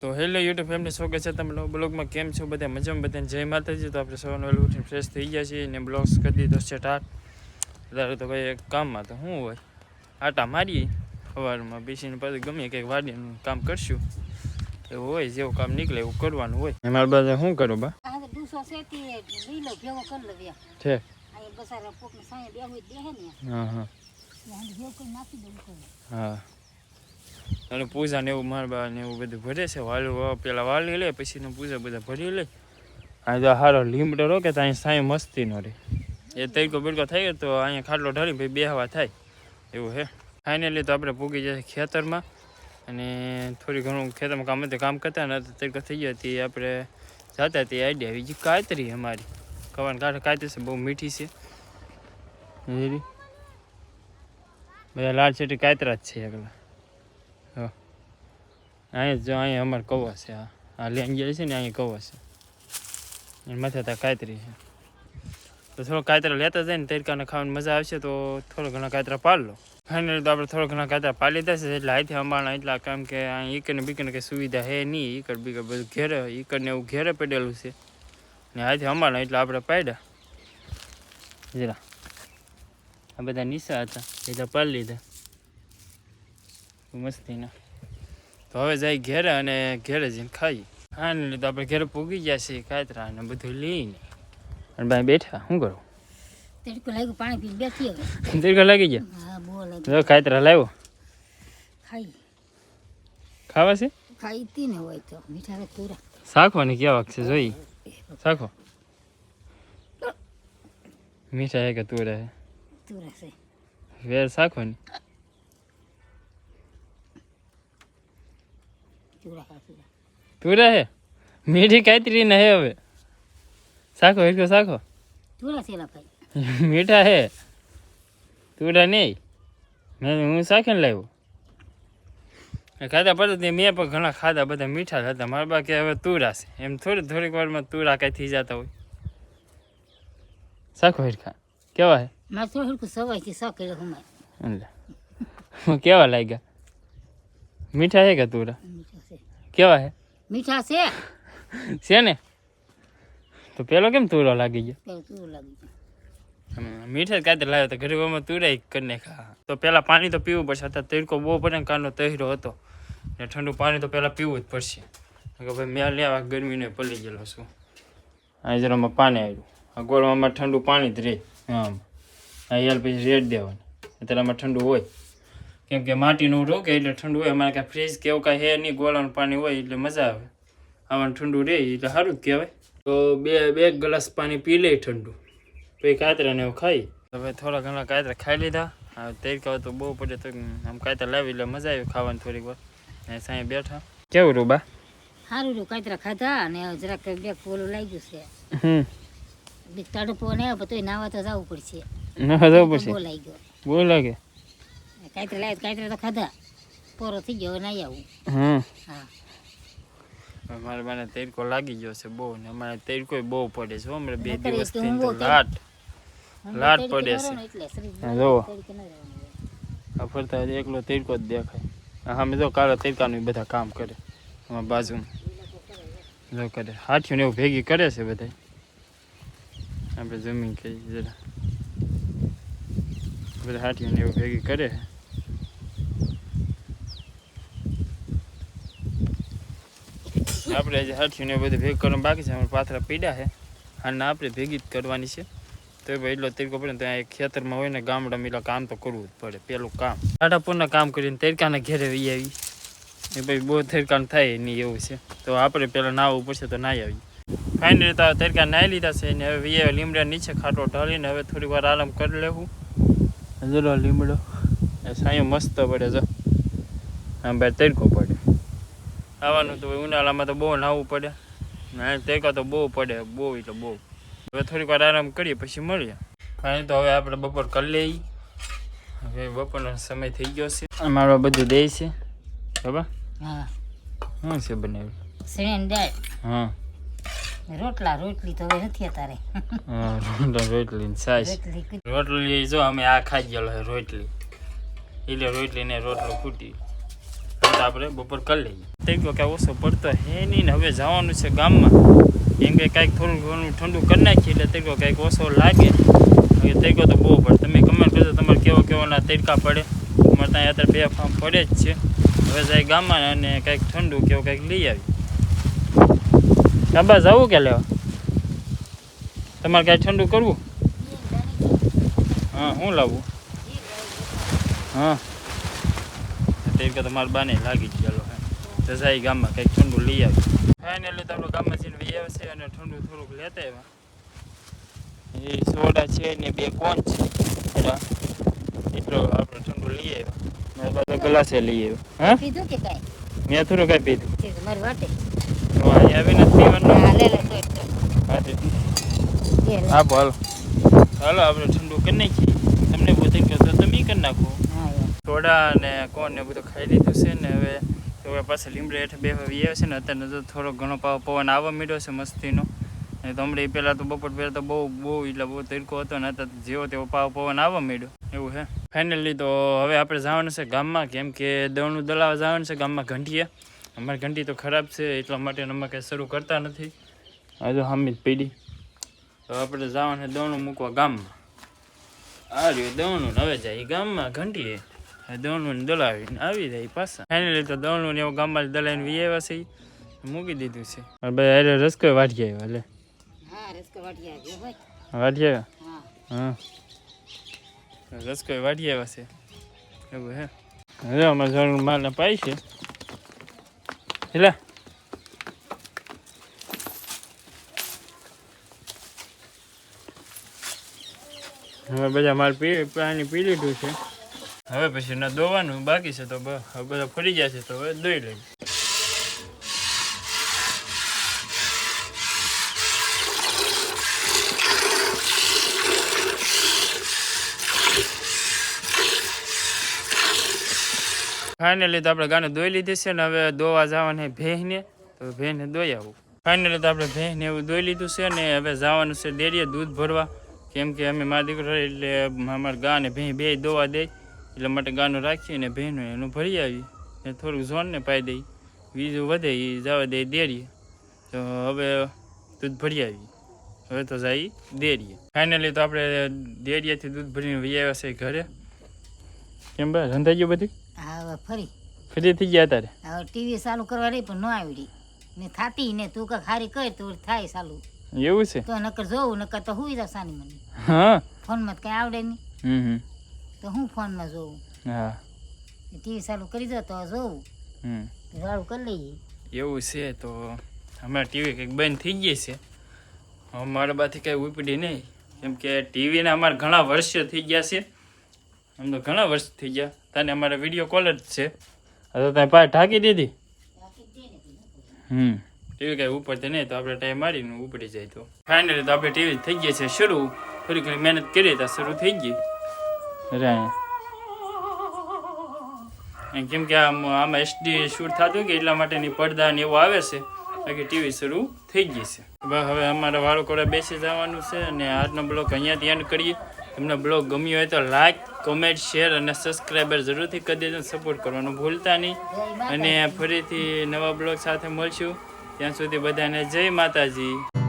તો hello YouTube family સ્વાગત છે તમે બ્લોગમાં. કેમ છો બધા? મજામાં બધાને? જય માતાજી. તો આપણે સવારનું વહેલું ઉઠીને ફ્રેશ થઈ ગયા છીએ ને બ્લોગ્સ કરી દીધો છે ટાટ. અત્યારે તો ભાઈ એક કામમાં તો શું હોય? આટા મારીએ. સવારમાં બેસીને પછી ગમે કંઈક વાડીનું કામ કરશું. એવું હોય જેવું કામ નીકળે એવું કરવાનું હોય. એમાં બધા શું કરું બા? છે અહીં બસારા પોકને સાંજે બેહું બેહે ને. હા હા. તો હા. અને પૂજા ને એવું મારબા ને એવું બધું ભરે છે, વાલું પેલા વાલી લે, પછી પૂજા બધા ભરી લે. આ તો હારો લીમડો રો કે ત્યાં સાંઈ મસ્તી નો રે એ તરીકો બિલકો થઈ ગયો તો અહીંયા ખાટલો ઢળી ભાઈ બેહવા થાય. એવું હે. ફાઇનલી તો આપણે પૂગી જશે ખેતરમાં. અને થોડી ઘણું ખેતરમાં કામ હતું, કામ કરતા ને તરીકો થઈ ગયો, તે આપણે જતા તે આઈડિયા બીજી કાતરી અમારી. કવાન કાંઠે કાતરી છે, બહુ મીઠી છે. બધા લાલ સીટી કાતરા જ છે એકલા. હા. અહીંયા જો અહીંયા અમારે કવા છે આ આ લેંગેલ છે ને, અહીંયા કવા છે. અને માથે ત્યાં કાતરી છે. તો થોડો કાતરા લેતા જાય ને તરીકાને ખાવાની મજા આવશે તો થોડો ઘણા કાતરા પાડ લો. ફાઇનલી તો આપણે થોડો ઘણા કાતરા પાડી લીધા છે, એટલે અહીંથી અમારા એટલા કામ કે અહીં ઈકડ ને બીકડ કંઈ સુવિધા હે નહીં, ઈકડ બીકડ બધું ઘેરે ઈકડ ને એવું ઘેરે પડેલું છે. ને અહીંથી અમારા એટલે આપણે પાડ્યા. જરા આ બધા નીચા હતા. એટલે પાડી લીધા. મસ્તીના. તો હવે જાય ઘેરે અને ઘેરે જઈને ખાઈ હા ને તો આપણે ઘેરે પૂગી ગયા છીએ કાતરા ને બધું લઈને. અને ભાઈ બેઠા શું કરું? તડકો લાગ્યું પાણી પી બેઠી હવે. દીર્ઘ લાગી ગયા? હા બહુ લાગ્યું. કાતરા લાવ્યો? ખાઈ. ખાવા છે? ખાઈ તી ને હોય તો મીઠા પૂરા શાખવાની છે જોઈ? શાખો મીઠા હે કે તું રહે પૂરા છે વેર શાખવાની પૂરા રહે? મીઠી કાતરી ને હે હવે. સાખો હિરકો સાખો પૂરા છેલા ભાઈ. મીઠા હે. તુડા નહીં. મેં હું શાખીને લાવ્યો. ખાધા પડે મેં પણ ઘણા ખાધા બધા મીઠા હતા. મારા બા કે હવે તુરા છે. એમ થોડી થોડીક વારમાં તુરા કાંઈ થઈ જતા હોય. સાખો હિરખા. કેવા હે? મારે તો હરખું સવાઈથી છે શોખ એટલે. કેવા લાગ્યા? મીઠા છે કે તુરા? કેવા છે? હે મીઠા છે? છે ને? તો પેલો કેમ તુરો લાગી ગયો? પેલું તું લાગી ગયું. હમ, મીઠા જ કાતે લાવ્યો તો ગરીબોમાં તુરાઈ કરીને ખા તો પેલા પાણી તો પીવું પડશે અત્યારે તડકો બહુ પડે કાનો તહેરો હતો. ને ઠંડુ પાણી તો પેલા પીવું જ પડશે. કે ભાઈ મેં લેવા ગરમીને પલી ગયેલો છું. આ જરામાં પાણી આવ્યું. આ ગોળમાં ઠંડુ પાણી જ રહે. આમ. યાર પછી રેડ દેવાનું. અત્યારેમાં ઠંડુ હોય. કેમ કે માટીનું રોકે એટલે ઠંડુ હોય. અમારે કાંઈ ફ્રીજ કે એવું કાંઈ હે નહીં ગોળાનું પાણી હોય એટલે મજા આવે. આવાનું ઠંડુ રહે એટલે સારું જ કહેવાય. તો બે બે ગ્લાસ પાણી પી લે ઠંડુ. પછી કાતરાને એવું ખાઈ. હવે થોડા ઘણા કાતરા ખાઈ લીધા. હવે તરીકે તો બહુ પડે તો આમ કાતરા લાવી એટલે મજા આવી ખાવાની થોડીક વાર. ને સાંઈ બેઠા. કેવું રૂબા? સારું રહ્યું કાતરા ખાધા અને જરાક બે કોલું લાગ્યું છે. હમ. તડકો ને તોય નાવા તો જવું પડશે. ના જવું બહુ પછી લાગ્યો બહુ લાગે કાતરા લાવ્યા તો કાતરા તો ખાધા પોરો થઈ ગયો હવે નાઈ આવું હમ હા હવે મારા બાને તડકો લાગી ગયો છે બહુ ને અમારે તડકો બહુ પડે છે હો, હમણાં બે નકર એ દિવસ તો હું બહુ તડ- લાટ હું લાટ તડકે પડે રહું છે. ને એટલે શરીર હા, જુઓ. તડકે ન રહેવાનું હોય. આ ફરતા એકલો તડકો જ દેખાય આ સામે જો કાળા તડકાનું ય બધા કામ કરે અમારા બાજુમાં જો કરે હાથીઓ ને એવું ભેગી કરે છે બધા આપણે જમીન કહીએ જરા બધા હાથીઓ ને એવું ભેગી કરે. આપણે આજે હાથીઓને બધું ભેગું કરવાનું બાકી છે પાથરા પીડા છે. અને આપણે ભેગી જ કરવાની છે. તો ભાઈ એટલો તરીકો પડે ત્યાં અહીંયા ખેતરમાં હોય ને ગામડામાં એટલે કામ તો કરવું જ પડે, પેલું કામ. ટાટાપુરના કામ કરીને તડકાને ઘેરે વહી આવી. એ ભાઈ બહુ તડકાનું થાય નહીં એવું છે. તો આપણે પહેલાં નાહવું પડશે તો નાહી આવી ફાઇનલી તો તરીકા નાહી લીધા છે ને હવે વહી લીમડા નીચે ખાટો ઢાળીને હવે થોડી વાર આરામ કરી લેવું. જરો લીમડો. સાંયો મસ્ત પડે જો આમ ભાઈ તડકો પડે. આવવાનું તો ઉનાળામાં તો બહુ નાહવું પડે. ના તડકા તો બહુ પડે બહુ એટલે બહુ. હવે થોડીક વાર આરામ કરીએ પછી મળીએ. ફાઇનલ તો હવે આપણે બપોર કરી લઈએ. હવે બપોરનો સમય થઈ ગયો છે. અમારો બધું દે છે. બરાબર હા. શું છે બનાવ્યું? હા. રોટલા રોટલી તો હવે નથી અત્યારે. રોટલા રોટલી રોટલી રોટલી જો અમે આ ખાઈ ગયેલો રોટલી. એટલે રોટલીને રોટલો ફૂટી આપણે બપોર કરી લઈએ. તરીકો કાંઈ ઓછો પડતો હે નહીં ને હવે જવાનું છે ગામમાં. એમ કે કાંઈક થોડું ઘણું ઠંડુ કરી નાખીએ એટલે તરીકો કાંઈક ઓછો લાગે. હવે તરીકો તો બહુ પડે. તમે કમેન્ટ કરજો તમારે કેવો કેવાના તડકા પડે. અમારે ત્યાં અત્યારે બે ફાર્મ પડે જ છે. હવે જાય ગામમાં અને કાંઈક ઠંડુ કેવું કાંઈક લઈ આવી. શાબા જવું કે લેવા? તમારે કાંઈ ઠંડુ કરવું? હા હું લાવું? હા. તરીકે તમારે બાને લાગી જ ચાલો હા જસાઈ ગામમાં કંઈક ઠંડુ લઈ આવી. ફાઇનલી તો આપણે ગામમાં જઈને વી આવશે અને ઠંડુ થોડુંક લેતા આવ્યા. એ સોડા છે ને બે કોન છે. એટલો આપણે ઠંડુ લઈ આવ્યા. મેં બધા ગ્લાસે લઈ આવ્યો. હા? પીધું કે કાંઈ? મેં થોડું કાંઈ પીધું. મારી વાટે. હા લે લે તો એક તો. હા તે- લે, લે. હા હાલો આપણે ઠંડુ કરી નાખીએ. તમને પોતે કહો તો તમે કરી નાખો. હા સોડા અને કોણ ને બધું ખાઈ લીધું છે ને હવે તો હવે પાછા લીમડે હેઠ બે છે ને અત્યારે તો થોડો ઘણો પાવ પવન આવવા માંડ્યો છે મસ્તીનો. ને તો હમણાં પહેલાં તો બપોર પહેલાં તો બહુ બહુ એટલે બહુ તડકો હતો ને અત્યારે જેવો તેવો પાવ પવન આવવા માંડ્યો. એવું હે. ફાઇનલી તો હવે આપણે જવાનું છે ગામમાં કેમ કે દળનું દલાવા જવાનું છે ગામમાં ઘંટીએ. અમારી ઘંટી તો ખરાબ છે એટલા માટે અમે કંઈ શરૂ કરતા નથી. હજુ હામી જ પડી. તો આપણે જવાનું દોણું મૂકવા ગામમાં. આ રહ્યું દોણું હવે જાય ગામમાં ઘંટીએ. દોણું દલાવીને આવી જાય પાછા. ફાઇનલી તો દોણું ને એવું ગામમાં દલાઈને વી આવ્યા છે મૂકી દીધું છે. હવે ભાઈ અરે રસકો વાટી આવ્યા લે હા રસકા વાટી આવ્યા હા. હા. રસકો વાટી આવ્યા છે. એવું હે. હવે અમારે જવાનું માલ પાય છે. હેલા હવે બધા માલ પી પાણી પી લીધું છે. હવે પછી ના દોવાનું બાકી છે તો બધા ફરી ગયા છે તો હવે દોઈ લઈએ. ફાઇનલી તો આપણે ગાને દોઈ લીધી છે ને હવે દોવા જવાને ભેહને તો ભેહને દોઈ આવું. ફાઇનલી તો આપણે ભેહને એવું દોઈ લીધું છે ને હવે જવાનું છે ડેરીએ દૂધ ભરવા. કેમ કે અમે મારા દીકરો એટલે અમારા ગાને ભેં બે દોવા દે. એટલે માટે ગાનું રાખીએ ને ભેંનું એનું ભરી આવી ને થોડુંક ઝોનને પાઈ દઈ બીજું વધે એ જવા દે ડેરીએ. તો હવે દૂધ ભરી આવી હવે તો જાય ડેરીએ. ફાઇનલી તો આપણે ડેરીએથી દૂધ ભરીને વહી આવ્યા છે ઘરે. કેમ ભાઈ રંધાઈ ગયું બધી? હવે ફરી. ફરી થઈ ગયા તારે? હવે ટીવી ચાલુ કરવા રહી પણ ન આવડી. ને થાતી ને તું કાંઈક હારી કર તો થાય ચાલુ. એવું છે? તો નકર જોવું નકર તો હુઈ જાવ સાની મને. હા? ફોનમાં કાંઈ આવડે નહીં. હમ તો હું ફોનમાં જોઉં? હા. ટીવી ચાલુ કરી દો તો જોઉં. હમ. રાડું કરી લઈએ. એવું છે તો હમણાં ટીવી કંઈક બંધ થઈ ગઈ છે. અમારા બાથી કંઈ ઉપડી નહીં. કેમ કે ટીવીને અમારે ઘણા વર્ષો થઈ ગયા છે. આમ તો ઘણા વર્ષ થઈ ગયા. તને અમારે વીડિયો કોલ જ છે. હવે તને પાસે ઢાંકી દીધી. હમ. ટીવી કાંઈ ઉપડતી નહીં, તો આપણે ટાઈમ મારીને ઉપડી જાય તો. ફાઇનલી તો આપણે ટીવી થઈ ગઈ છે શરૂ. થોડી ઘણી મહેનત કરી, તો શરૂ થઈ ગઈ. અરે. કેમ કે આમ, આમાં એસડી શૂટ થતું કે એટલા માટેની પડદા ને એવું આવે છે, બાકી ટીવી શરૂ થઈ ગઈ છે. હવે અમારે વાળો કોડે બેસી જવાનું છે અને આજનો બ્લોક અહીંયાથી એન્ડ કરીએ. તમને બ્લોગ ગમ્યો હોય તો લાઈક કોમેન્ટ શેર અને સબસ્ક્રાઈબર જરૂરથી કરી દેજો સપોર્ટ કરવાનું ભૂલતા નહીં. અને ફરીથી નવા બ્લોગ સાથે મળશું. ત્યાં સુધી બધાને જય માતાજી.